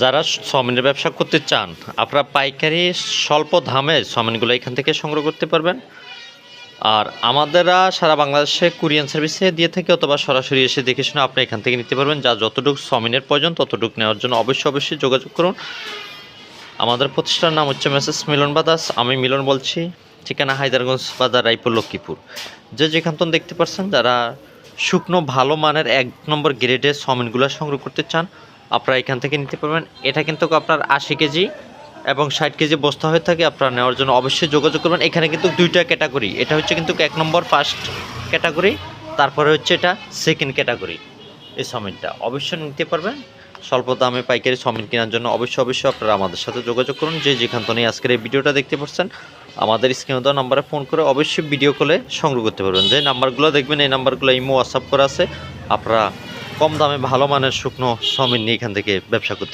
যারা সমিনের ব্যবসা করতে চান, আপনারা পাইকারি স্বল্প দামে সমিনগুলো এখান থেকে সংগ্রহ করতে পারবেন। আর আমাদেরা সারা বাংলাদেশে কুরিয়ান সার্ভিসে দিয়ে থাকে অথবা সরাসরি এসে দেখে শুনে আপনি এখান থেকে নিতে পারবেন। যা যতটুকু সমিনের প্রয়োজন, ততটুকু নেওয়ার জন্য অবশ্যই অবশ্যই যোগাযোগ করুন। আমাদের প্রতিষ্ঠানের নাম হচ্ছে মেসেস মিলন বাদাস, আমি মিলন বলছি, ঠিকানা হায়দারগঞ্জ বাজার, রায়পুর, লক্ষ্মীপুর। যে যেখান থেকে দেখতে পাচ্ছেন যারা শুকনো, ভালো মানের এক নম্বর গ্রেডের সমিনগুলো সংগ্রহ করতে চান আপনারা এখান থেকে নিতে পারবেন। এটা কিন্তু আপনার আশি কেজি এবং ষাট কেজি বস্তা হয়ে থাকে। আপনারা নেওয়ার জন্য অবশ্যই যোগাযোগ করবেন। এখানে কিন্তু দুইটা ক্যাটাগরি। এটা হচ্ছে কিন্তু এক নম্বর ফার্স্ট ক্যাটাগরি, তারপরে হচ্ছে এটা সেকেন্ড ক্যাটাগরি। এই সমিনটা অবশ্যই নিতে পারবেন। স্বল্প দামে পাইকারি সমিন কেনার জন্য অবশ্যই অবশ্যই আপনারা আমাদের সাথে যোগাযোগ করুন। যে যেখান থেকে আজকের এই ভিডিওটা দেখতে পাচ্ছেন আমাদের স্ক্রিনে দেওয়া নাম্বারে ফোন করে অবশ্যই ভিডিও কলে সংগ্রহ করতে পারবেন। যে নাম্বারগুলো দেখবেন, এই নাম্বারগুলো ইমো হোয়াটসঅ্যাপ করা আছে। আপনারা কম দামে ভালো মানের শুকনো চাউমিন নিয়ে এখান থেকে ব্যবসা করতে